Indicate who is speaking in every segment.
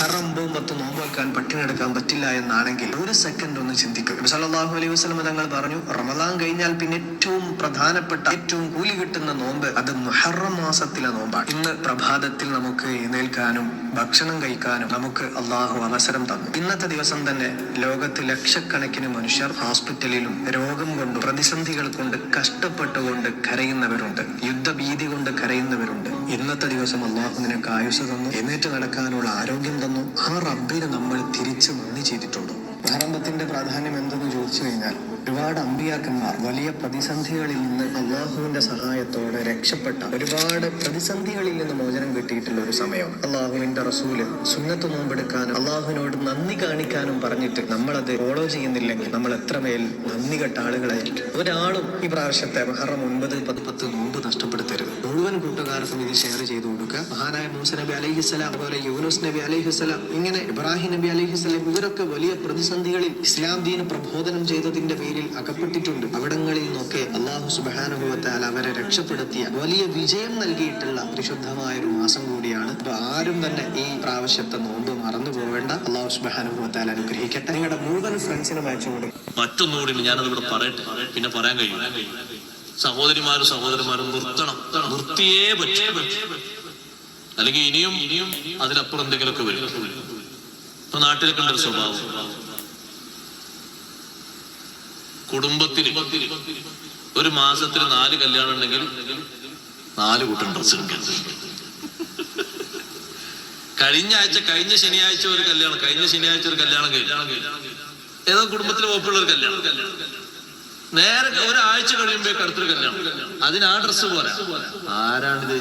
Speaker 1: മുഹറം പത്ത് നോമ്പ് വെക്കാൻ പട്ടിണി എടുക്കാൻ പറ്റില്ല എന്നാണെങ്കിൽ ഒരു സെക്കൻഡ് ഒന്ന് ചിന്തിക്കുക നബി സല്ലല്ലാഹു അലൈഹി വസ്ലം തങ്ങൾ പറഞ്ഞു റമദാൻ കഴിഞ്ഞാൽ പിന്നെ ഏറ്റവും പ്രധാനപ്പെട്ട ഏറ്റവും കൂലി കിട്ടുന്ന നോമ്പ് അത് മുഹറം മാസത്തിലെ നോമ്പാണ്. ഇന്ന് പ്രഭാതത്തിൽ നമുക്ക് എഴുന്നേൽക്കാനും ഭക്ഷണം കഴിക്കാനും നമുക്ക് അള്ളാഹു അവസരം തന്നു. ഇന്നത്തെ ദിവസം തന്നെ ലോകത്ത് ലക്ഷക്കണക്കിന് മനുഷ്യർ ഹോസ്പിറ്റലിലും രോഗം കൊണ്ട് പ്രതിസന്ധികൾ കൊണ്ട് കഷ്ടപ്പെട്ടുകൊണ്ട് കരയുന്നവരുണ്ട്. യുദ്ധഭീതി കൊണ്ട് കരയുന്നവരുണ്ട്. ഇന്നത്തെ ദിവസം അള്ളാഹു നിനക്ക് ആയുസ് തന്നു. എന്നേറ്റ് നടക്കാനുള്ള ആരോഗ്യം തന്നു. ആ റബ്ബിനെ നമ്മൾ തിരിച്ചു നന്ദി ചെയ്തിട്ടുണ്ടോ? ആരംഭത്തിന്റെ പ്രാധാന്യം എന്തെന്ന് ചോദിച്ചു കഴിഞ്ഞാൽ ഒരുപാട് അമ്പിയാക്കന്മാർ വലിയ പ്രതിസന്ധികളിൽ നിന്ന് അള്ളാഹുവിന്റെ സഹായത്തോടെ രക്ഷപ്പെട്ട ഒരുപാട് പ്രതിസന്ധികളിൽ നിന്ന് മോചനം കിട്ടിയിട്ടുള്ള ഒരു സമയമാണ് അള്ളാഹുവിന്റെ റസൂൽ സുന്നത്ത് നോമ്പെടുക്കാനും അള്ളാഹുവിനോട് നന്ദി കാണിക്കാനും പറഞ്ഞിട്ട് നമ്മളത് ഫോളോ ചെയ്യുന്നില്ലെങ്കിൽ നമ്മൾ എത്രമേൽ നന്ദി കെട്ട ആളുകളായിരിക്കും. ഒരാളും ഈ പ്രാവശ്യത്തെ മഹറം ഒൻപത് പത്ത് പത്ത് നോമ്പ് നഷ്ടപ്പെടുത്തരുത്. മുഴുവൻ കൂട്ടുകാർക്കും ഇത് ഷെയർ ചെയ്തു കൊടുക്കുക. മഹാനായ മൂസ നബി അലൈഹിസ്സലാം അതുപോലെ യൂനുസ് നബി അലൈഹിസ്സലാം ഇങ്ങനെ ഇബ്രാഹിം നബി അലൈഹിസ്സലാം ഇവരൊക്കെ വലിയ പ്രതിസന്ധികളിൽ ഇസ്ലാം ദീൻ പ്രബോധനം ചെയ്തതിന്റെ പേരിൽ അകപ്പെട്ടിട്ടുണ്ട്. അവിടങ്ങളിൽ നിന്നൊക്കെ അള്ളാഹു സുബാനുഭവത്താൽ അവരെ രക്ഷപ്പെടുത്തിയ വലിയ വിജയം നൽകിയിട്ടുള്ള പരിശുദ്ധമായ ഒരു മാസം കൂടിയാണ്. അപ്പൊ ആരും തന്നെ ഈ പ്രാവശ്യത്തെ നോമ്പ് മറന്നു പോവേണ്ട. അള്ളാഹു സുബാനുഭവത്താൽ അനുഗ്രഹിക്കട്ടെ. നിങ്ങളുടെ മുഴുവൻ ഫ്രണ്ട്സിനും അയച്ചു
Speaker 2: മറ്റൊന്നുകൂടി ഞാനത് ഇവിടെ പറയട്ടെ. പിന്നെ പറയാൻ കഴിയും. സഹോദരിമാരും സഹോദരന്മാരും നിർത്തണം. നിർത്തിയേ പറ്റേ. അല്ലെങ്കിൽ ഇനിയും ഇനിയും അതിലപ്പുറം എന്തെങ്കിലുമൊക്കെ വരും. ഇപ്പൊ നാട്ടിലൊക്കെ ഉണ്ട് സ്വഭാവം. കുടുംബത്തിൽ ഒരു മാസത്തിൽ നാല് കല്യാണം ഉണ്ടെങ്കിൽ നാല് കൂട്ടം ഡ്രസ് എടുക്കാൻ കഴിഞ്ഞ ആഴ്ച കഴിഞ്ഞ ശനിയാഴ്ച ഒരു കല്യാണം കഴിഞ്ഞ ശനിയാഴ്ച ഒരു കല്യാണം കഴിഞ്ഞു. ഏതോ കുടുംബത്തിൽ ഒപ്പുള്ള ഒരു കല്യാണം. നേരെ ഒരാഴ്ച കഴിയുമ്പോഴേക്ക് അടുത്തൊരു കല്യാണം. അതിന് ആ ഡ്രസ്സ് പോരാ. ആരാണിത്?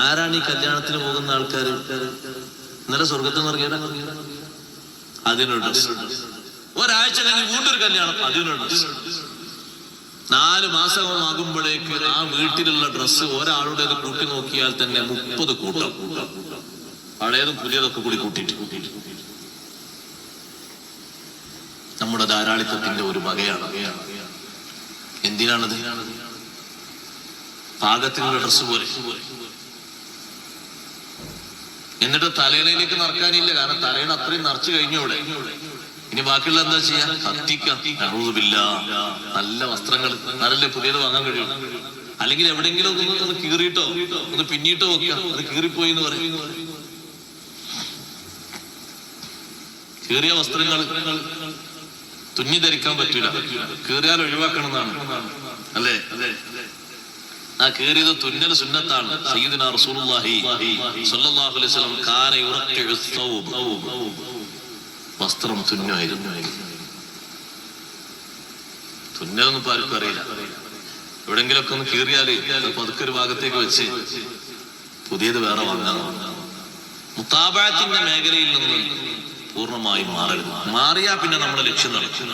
Speaker 2: ആരാണ് ഈ കല്യാണത്തിന് പോകുന്ന ആൾക്കാർ ഇന്നലെ സ്വർഗത്തിൽ നിന്ന് ഇറങ്ങിയ അതിനൊരു ഡ്രസ് ഒരാഴ്ച കഴിഞ്ഞ് വീണ്ടും ഒരു കല്യാണം. അതിനുള്ള നാല് മാസമാകുമ്പോഴേക്ക് ആ വീട്ടിലുള്ള ഡ്രസ്സ് ഒരാളുടേത് കൂട്ടി നോക്കിയാൽ തന്നെ മുപ്പത് കൂട്ടം. പഴയതും പുതിയതൊക്കെ കൂടി കൂട്ടിയിട്ട്. നമ്മുടെ ധാരാളിത്തത്തിന്റെ ഒരു വകയാണ്. എന്തിനാണത്? പാകത്തിനുള്ള ഡ്രസ്സ് പോലെ. എന്നിട്ട് തലേണയിലേക്ക് നിറക്കാനില്ല കാരണം തലേണ അത്രയും നിറച്ചു കഴിഞ്ഞോടെ ഇനി ബാക്കിയുള്ള എന്താ ചെയ്യാ? കത്തിക്കില്ല നല്ല വസ്ത്രങ്ങൾ അതല്ലേ പുതിയത് വാങ്ങാൻ കഴിയും. അല്ലെങ്കിൽ എവിടെയെങ്കിലും ഒന്ന് ഒന്ന് കീറിയിട്ടോ? ഒന്ന് പിന്നീട്ടോ ഒക്കെ. അത് കീറിപ്പോയി എന്ന് പറയും. കീറിയ വസ്ത്രങ്ങൾ തുന്നി ധരിക്കാൻ പറ്റൂല. കീറിയാൽ ഒഴിവാക്കണം എന്നാണ് അല്ലേ? ആ കീറിയത് തുന്നൽ സുന്നത്താണ്. സയ്യിദിന റസൂലുള്ളാഹി സ്വല്ലല്ലാഹു അലൈഹി വസല്ലം കാന യുറക്കിഉ വസ്ത്രം തുന്നായിരുന്നു. തുന്നൊന്നും ഇപ്പൊ ആർക്കും അറിയില്ല. എവിടെങ്കിലൊക്കെ ഒന്ന് കീറിയാൽ പതുക്കെ ഒരു ഭാഗത്തേക്ക് വെച്ച് പുതിയത് വേറെ വാങ്ങാൻ മുത്താബാത്തിന്റെ മേഖലയിൽ നിന്ന് പൂർണമായും മാറരുത്. മാറിയാ പിന്നെ നമ്മുടെ ലക്ഷ്യം നടക്കും.